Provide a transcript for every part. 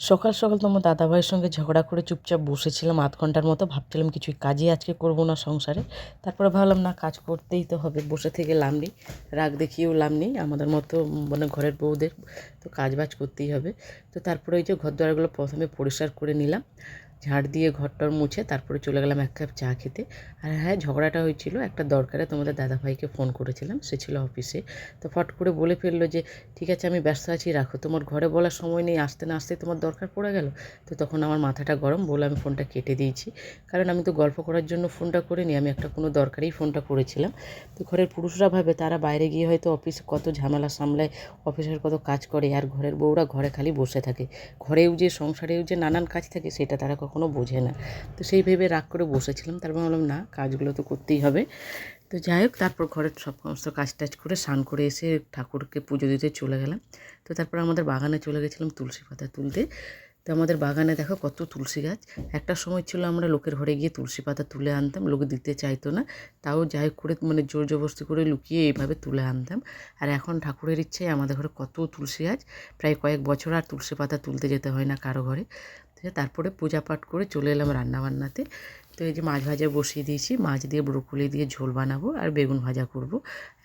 সকাল সকাল তোমার দাদাভাইয়ের সঙ্গে ঝগড়া করে চুপচাপ বসেছিলাম, আধ ঘণ্টার মতো। ভাবছিলাম কিছুই কাজই আজকে করব না সংসারে। তারপরে ভাবলাম, না, কাজ করতেই তো হবে, বসে থেকে লাভ নেই। রাগ দেখিয়েও লাভ নেই, আমাদের মতো মানে ঘরের বউদের তো কাজ বাজ করতেই হবে। তো তারপরে ওই যে ঘর দুয়ারগুলো প্রথমে পরিষ্কার করে নিলাম। ঝাড় দিয়ে ঘরটর মুছে তারপরে চলে গেলাম এক কাপ চা খেতে। আর হ্যাঁ ঝগড়াটা হয়েছিল একটা দরকারে, তোমাদের দাদাভাইকে ফোন করেছিলাম, সে ছিল অফিসে। তো ফট করে বলে ফেলল যে, ঠিক আছে, আমি ব্যস্ত আছি, রাখো। তোমার ঘরে বলার সময় নেই, আসতে না আসতে তোমার দরকার পড়ে গেল? তো তখন আমার মাথাটা গরম, বলে আমি ফোনটা কেটে দিয়েছি। কারণ আমি তো গল্প করার জন্য ফোনটা করিনি, আমি একটা কোনো দরকারেই ফোনটা করেছিলাম। তো ঘরের পুরুষরা ভাবে, তারা বাইরে গিয়ে হয়তো অফিসে কত ঝামেলা সামলায়, অফিসের কত কাজ করে, আর ঘরের বউরা ঘরে খালি বসে থাকে। ঘরেও যে, সংসারেও যে নানান কাজ থাকে, সেটা তারা কখনো বোঝে না। তো সেই ভেবে রাগ করে বসেছিলাম। তারপর বললাম না, কাজগুলো তো করতেই হবে। তো যাই হোক, তারপর ঘরের সব সমস্ত কাজ টাজ করে স্নান করে এসে ঠাকুরকে পুজো দিতে চলে গেলাম। তো তারপর আমাদের বাগানে চলে গেছিলাম তুলসী পাতা তুলতে। তো আমাদের বাগানে দেখো কত তুলসী গাছ। একটা সময় ছিল আমরা লোকের ঘরে গিয়ে তুলসী পাতা তুলে আনতাম, লোক দিতে চাইতো না। তাও যাই হোক করে মানে জোর জবরদস্তি করে লুকিয়ে এইভাবে তুলে আনতাম। আর এখন ঠাকুরের ইচ্ছায় আমাদের ঘরে কত তুলসী গাছ। প্রায় কয়েক বছর আর তুলসী পাতা তুলতে যেতে হয় না কারও ঘরে। তারপরে পূজা পাঠ করে চলে এলাম রান্নাবান্নাতে। তো এই যে মাছ ভাজা বসিয়ে দিয়েছি, মাছ দিয়ে ব্রোকলি দিয়ে ঝোল বানাবো আর বেগুন ভাজা করব।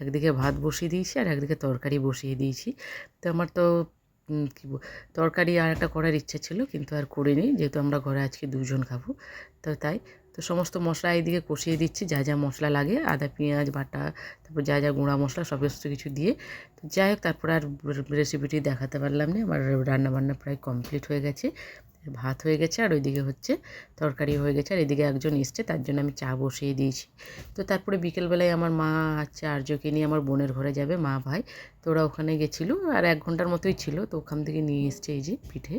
একদিকে ভাত বসিয়ে দিয়েছি আর একদিকে তরকারি বসিয়ে দিয়েছি। তো আমার তো কী তরকারি আর একটা করার ইচ্ছা ছিল কিন্তু আর করিনি, যেহেতু আমরা ঘরে আজকে দুজন খাব, তো তাই তো সমস্ত মশলা এইদিকে কষিয়ে দিচ্ছি। যা যা মশলা লাগে, আদা, পেঁয়াজ, বাটা, তারপর যা যা গুঁড়া মশলা সমস্ত কিছু দিয়ে। তো যাই হোক, তারপরে আর রেসিপিটি দেখাতে পারলাম না। আমার রান্নাবান্না প্রায় কমপ্লিট হয়ে গেছে। ভাত হয়ে গেছে আর ওইদিকে হচ্ছে তরকারি হয়ে গেছে। আর এদিকে একজন এসছে, তার জন্য আমি চা বসিয়ে দিয়েছি। তো তারপরে বিকেলবেলায় আমার মা হচ্ছে আর্যকে নিয়ে আমার বোনের ঘরে যাবে, মা ভাই। তো ওরা ওখানে গেছিল আর এক ঘণ্টার মতোই ছিল। তো ওখান থেকে নিয়ে এসছে এই যে পিঠে।